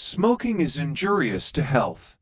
Smoking is injurious to health.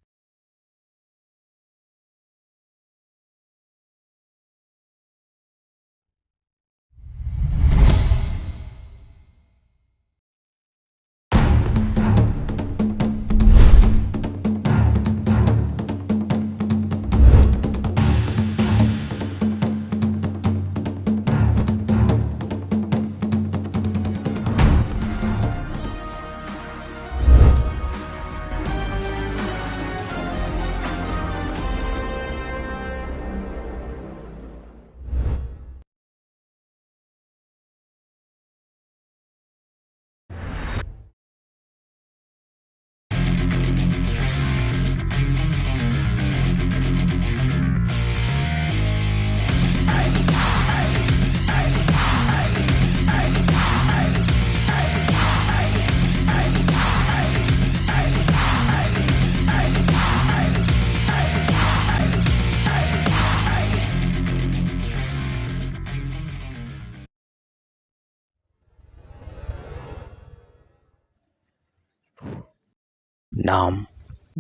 নাম।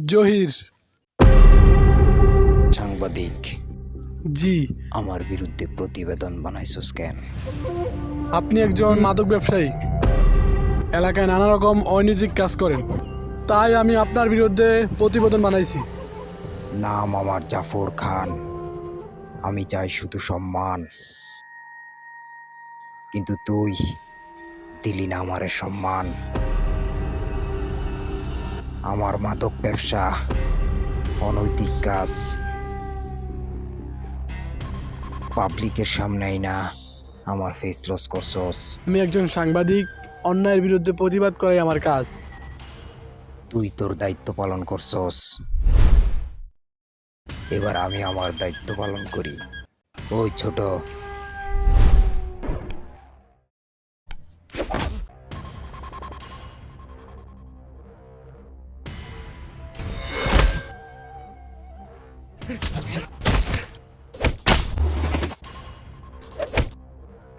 জহির। সাংবাদিক। জি। আমার বিরুদ্ধে প্রতিবেদন বানাইছস কেন আপনি একজন মাদক ব্যবসায়ী। এলাকায় নানা রকম অনৈতিক কাজ করেন। তাই আমি আপনার বিরুদ্ধে প্রতিবেদন বানাইছি। নাম আমার জাফর খান। আমি চাই শুধু সম্মান। কিন্তু তুই দিলি না আমারে সম্মান। আমার মাদক ব্যবসা অনৈতিক কাজ। পাবলিকের সামনেই না আমার ফেস লস করছস। আমি একজন সাংবাদিক অন্যায়ের বিরুদ্ধে প্রতিবাদ করাই আমার কাজ। তুই তোর দায়িত্ব পালন করছস। এবার আমি আমার দায়িত্ব পালন করি। ওই ছোট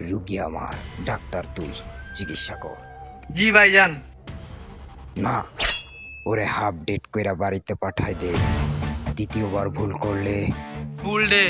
রুগী আমার ডাক্তার তুই চিকিৎসা কর। জি ভাইজান। না ওরে হাফ ডেট কইরা বাড়িতে পাঠাই দে। দ্বিতীয়বার ভুল করলে ফুল ডে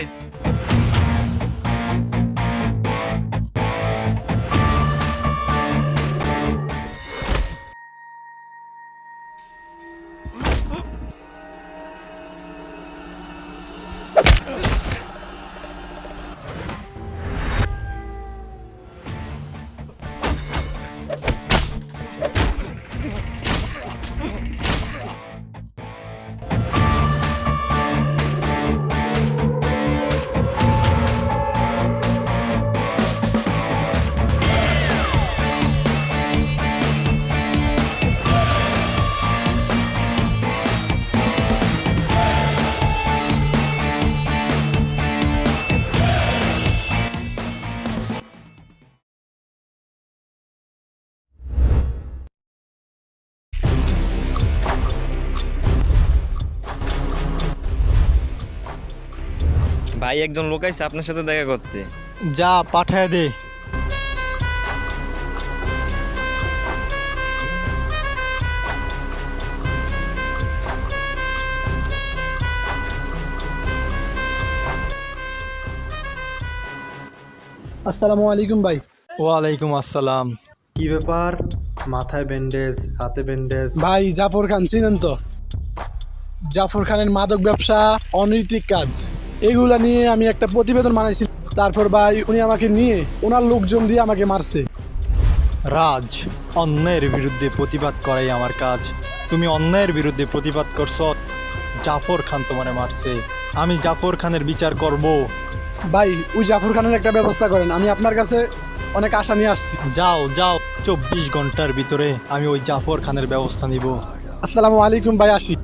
ভাই একজন লোক আইছে আপনার সাথে দেখা করতে। যা পাঠায় দে। আসসালামু আলাইকুম ভাই। ওয়ালাইকুম আসসালাম। কি ব্যাপার? মাথায় ব্যান্ডেজ হাতে ব্যান্ডেজ ভাই জাফর খান চিনেন তো? জাফর খানের মাদক ব্যবসা অনৈতিক কাজ। এগুলা নিয়ে আমি একটা প্রতিবেদন বানাইছি। তারপর ভাই উনি আমাকে নিয়ে ওনার লোকজন দিয়ে আমাকে মারছে। রাজ অন্যায়ের বিরুদ্ধে প্রতিবাদ করাই আমার কাজ। তুমি অন্যায়ের বিরুদ্ধে প্রতিবাদ করছ। জাফর খান তোমারে মারছে। আমি জাফর খানের বিচার করব। ভাই ওই জাফর খানের একটা ব্যবস্থা করেন। আমি আপনার কাছে অনেক আশা নিয়ে আসছি। যাও যাও। চব্বিশ ঘণ্টার ভিতরে আমি ওই জাফর খানের ব্যবস্থা নিব। আসসালামু আলাইকুম ভাই আসি।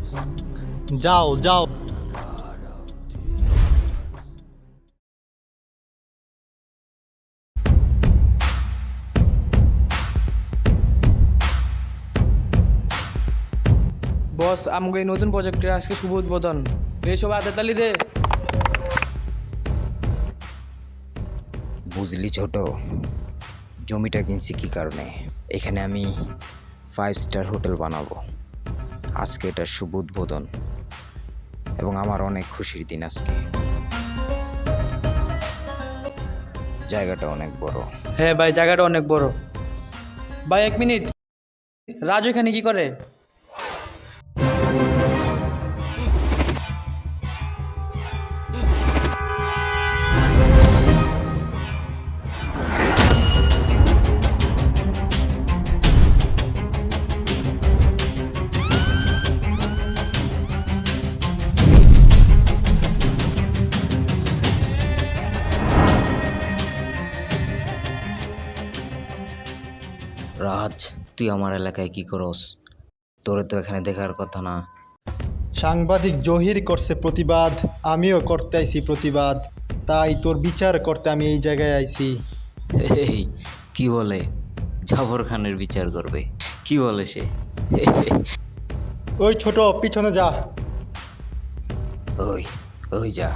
যাও যাও। বস আমাকে এই নতুন প্রজেক্টের আজকে শুভ উদ্বোধন। এই সব তালি দে। বুঝলি ছোট জমিটা কিনছি কি কারণে? এখানে আমি ফাইভ স্টার হোটেল বানাবো। আজকে এটা শুভ উদ্বোধন এবং আমার অনেক খুশির দিন আজকে। জায়গাটা অনেক বড়। হ্যাঁ ভাই জায়গাটা অনেক বড়। ভাই এক মিনিট। রাজু এখানে কি করে? রাজ তুই আমার এলাকায় কি করস? তোরে তো এখানে দেখার কথা না। সাংবাদিক জহির করছে প্রতিবাদ আমিও করতে আইছি প্রতিবাদ। তাই তোর বিচার করতে আমি এই জায়গায় আইছি। এই কি বলে? জাফর খানের বিচার করবে। কি বলে সে? ওই ছোট পিছনে যা। ওই ওই যা।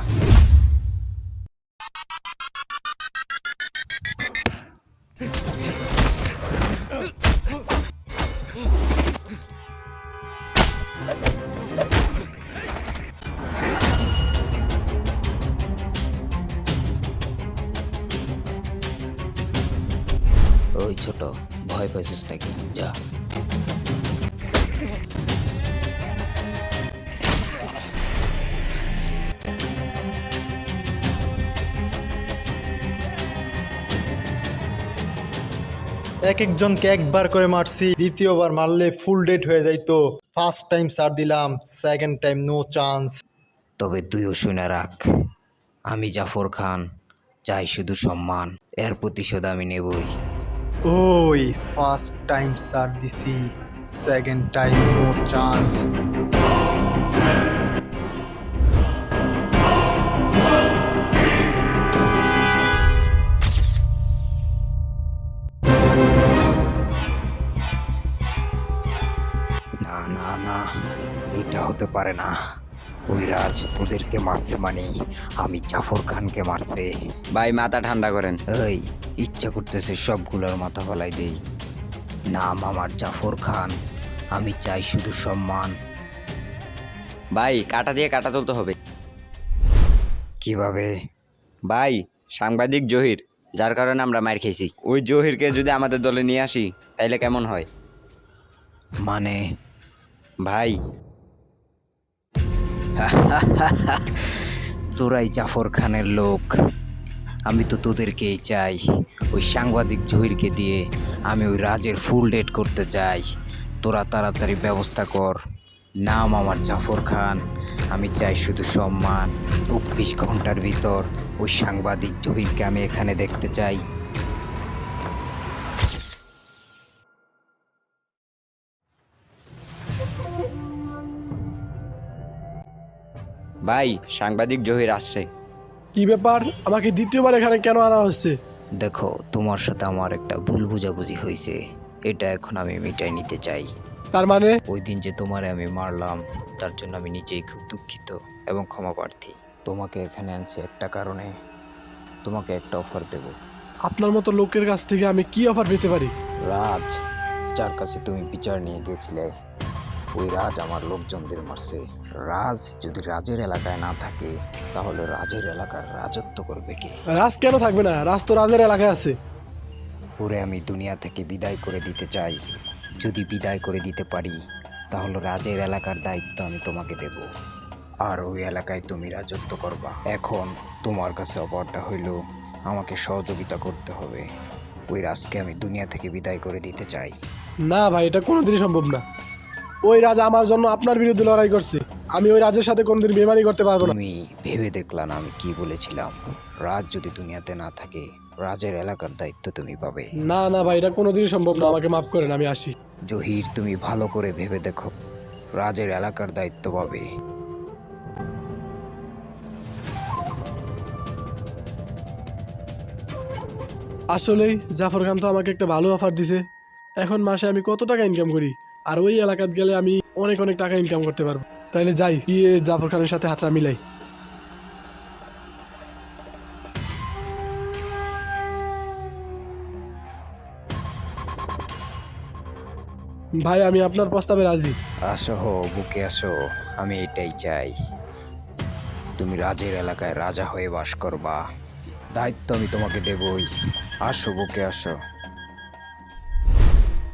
এক একজনকে একবার করে মারছি দ্বিতীয়বার মারলে ফুল ডেট হয়ে যাইতো। ফার্স্ট টাইম সার দিলাম সেকেন্ড টাইম নো চান্স তবে তুইও শুনে রাখ আমি জাফর খান চাই শুধু সম্মান এর প্রতিশোধ আমি নেবই। ওই ফার্স্ট টাইম সার দিছি সেকেন্ড টাইম নো চান্স পারে না। ওই রাজ তোদেরকে মারছে মানে আমি জাফর খানকে মারছে। ভাই মাথা ঠান্ডা করেন। এই ইচ্ছা করতেছে সবগুলোর মাথা ফেলাই দেই। নাম আমার জাফর খান আমি চাই শুধু সম্মান। ভাই কাটা দিয়ে কাটা তুলতে হবে। কীভাবে? ভাই সাংবাদিক জহির যার কারণে আমরা মার খেয়েছি। ওই জহিরকে যদি আমাদের দলে নিয়ে আসি তাইলে কেমন হয়? মানে? ভাই তোরাই জাফর খানের লোক। আমি তো তোদেরকেই চাই। ওই সাংবাদিক জহিরকে দিয়ে আমি ওই রাজের ফুল ডেট করতে চাই। তোরা তাড়াতাড়ি ব্যবস্থা কর। নাম আমার জাফর খান। আমি চাই শুধু সম্মান। চব্বিশ ঘণ্টার ভিতর ওই সাংবাদিক জহিরকে আমি এখানে দেখতে চাই। ভাই সাংবাদিক জহির আসছে। কি ব্যাপার? আমাকে দ্বিতীয়বার এখানে কেন আনা হচ্ছে? দেখো তোমার সাথে আমার একটা ভুল বুঝাবুঝি হয়েছে। এটা এখন আমি মিটাই নিতে চাই। তার মানে? ওই দিন যে তোমারে আমি মারলাম তার জন্য আমি নিজেই খুব দুঃখিত এবং ক্ষমা প্রার্থী তোমাকে এখানে আনছি একটা কারণে। তোমাকে একটা অফার দেব। আপনার মতো লোকের কাছ থেকে আমি কি অফার পেতে পারি? রাজ যার কাছে তুমি বিচার নিয়ে গিয়েছিলে ওই রাজ আমার লোকজনদের মারছে। রাজ যদি রাজের এলাকায় না থাকে তাহলে রাজের এলাকার রাজত্ব করবে কে? রাজ কেন থাকবে না? রাজ তো রাজের এলাকায় আছে। ওরে আমি দুনিয়া থেকে বিদায় করে দিতে চাই। যদি বিদায় করে দিতে পারি তাহলে রাজের এলাকার দায়িত্ব আমি তোমাকে দেব। আর ওই এলাকায় তুমি রাজত্ব করবা। এখন তোমার কাছে অপরটা হইল আমাকে সহযোগিতা করতে হবে। ওই রাজকে আমি দুনিয়া থেকে বিদায় করে দিতে চাই। না ভাই এটা কোনোদিনই সম্ভব না। ওই রাজা আমার জন্য আপনার বিরুদ্ধে লড়াই করছে। আমি ওই রাজের সাথে কোনোদিন বেমানি করতে পারব না। তুমি ভেবে দেখলা না আমি কি বলেছিলাম? রাজ যদি দুনিয়াতে না থাকে রাজের এলাকার দায়িত্ব তুমি পাবে। না না ভাই এটা কোনোদিনই সম্ভব না। আমাকে মাফ করেন আমি আসি। জহির তুমি ভালো করে ভেবে দেখো। রাজের এলাকার দায়িত্ব পাবে। আসলেই জাফর খান তো আমাকে একটা ভালো অফার দিছে। এখন মাসে আমি কত টাকা ইনকাম করি? আর ওই এলাকাত গেলে আমি অনেক অনেক টাকা ইনকাম করতে পারব। তাইলে যাই গিয়ে জাফর খানের সাথে হাতটা মিলাই। ভাই আমি আপনার প্রস্তাবে রাজি। আসো হো বুকে আসো আমি এটাই চাই। তুমি রাজের এলাকায় রাজা হয়ে বাস করবা। দায়িত্ব আমি তোমাকে দেবই। আসো বুকে আসো।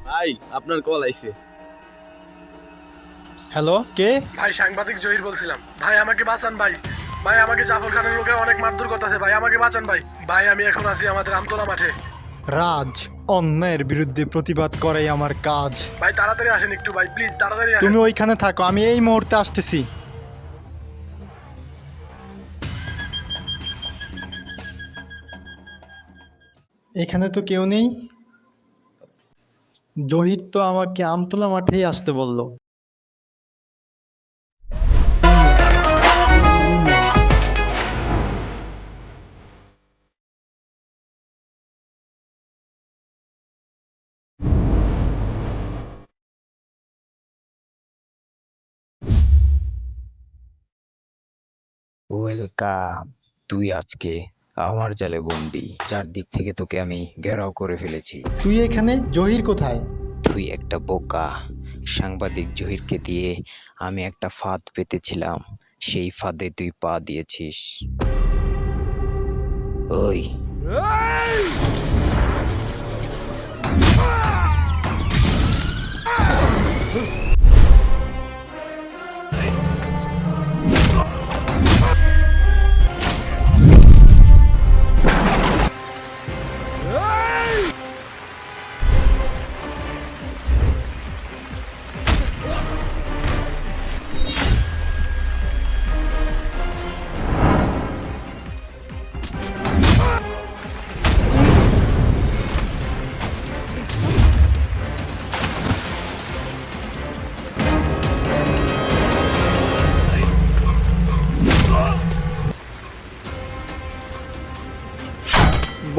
ভাই আপনার কল আইছে। হ্যালো কে? ভাই সাংবাদিক জহির বলছিলাম। ভাই আমাকে বাঁচান ভাই। ভাই আমাকে জাফর খানের লোকে অনেক মারধর করতেছে। ভাই আমাকে বাঁচান ভাই। ভাই আমি এখন আছি আমাদের আমতলা মাঠে। রাজ অন্যায়ের বিরুদ্ধে প্রতিবাদ করাই আমার কাজ। ভাই তাড়াতাড়ি আসেন একটু ভাই প্লিজ তাড়াতাড়ি আসেন। তুমি ওইখানে থাকো আমি এই মুহূর্তে আসতেছি। এখানে তো কেউ নেই। জহির তো আমাকে আমতলা মাঠেই আসতে বলল। ওয়েলকাম তুই আজকে আমার জালে বন্দি। চারদিক থেকে তোকে আমি ঘেরাও করে ফেলেছি। তুই এখানে? জহির কোথায়? তুই একটা বোকা। সাংবাদিক জহিরকে দিয়ে আমি একটা ফাঁদ পেতেছিলাম। সেই ফাঁদে তুই পা দিয়েছিস। ওই।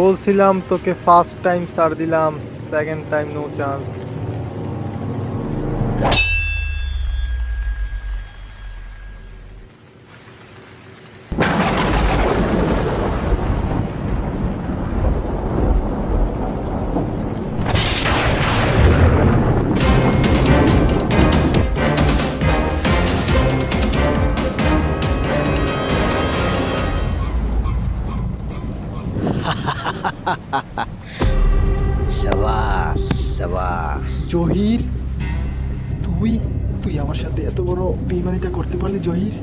বলছিলাম তোকে ফার্স্ট টাইম সার দিলাম second time no chance Zahir তুই তুই আমার সাথে এত বড় বেইমানিটা করতে পারলি জহির?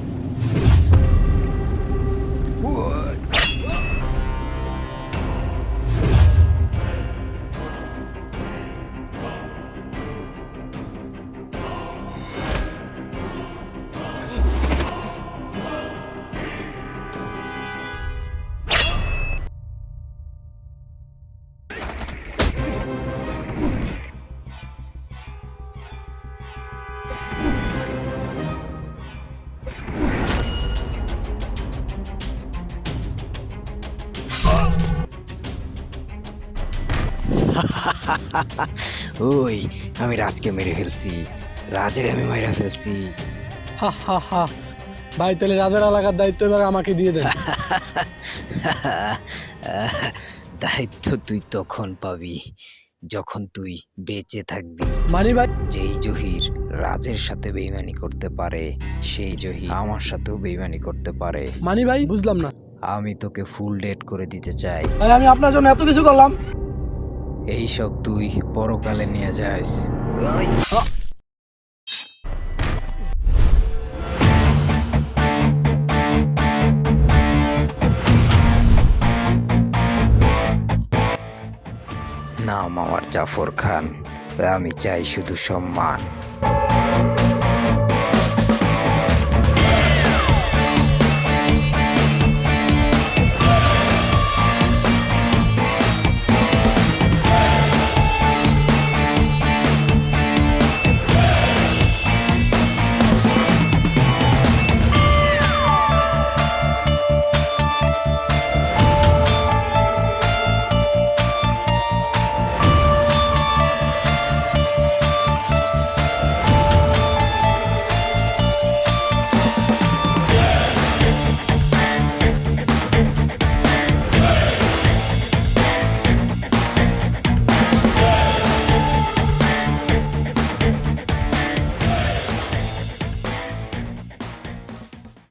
ওই আমি রাজকে মেরে ফেলছি। রাজের আমি মেরে ফেলছি। হা হা হা। ভাই তাহলে রাজার এলাকার দায়িত্ব এবার আমাকে দিয়ে দেন। দায়িত্ব তুই তখন পাবি যখন তুই বেঁচে থাকবি। মানি ভাই। যেই জহির রাজের সাথে বেইমানি করতে পারে সেই জহির আমার সাথেও বেইমানি করতে পারে। মানি ভাই বুঝলাম না। আমি তোকে ফুল ডেট করে দিতে চাই। ভাই আমি আপনার জন্য এত কিছু করলাম। এই সব তুই পরকালে নিয়ে যাস। নাম আমার জাফর খান আমি চাই শুধু সম্মান।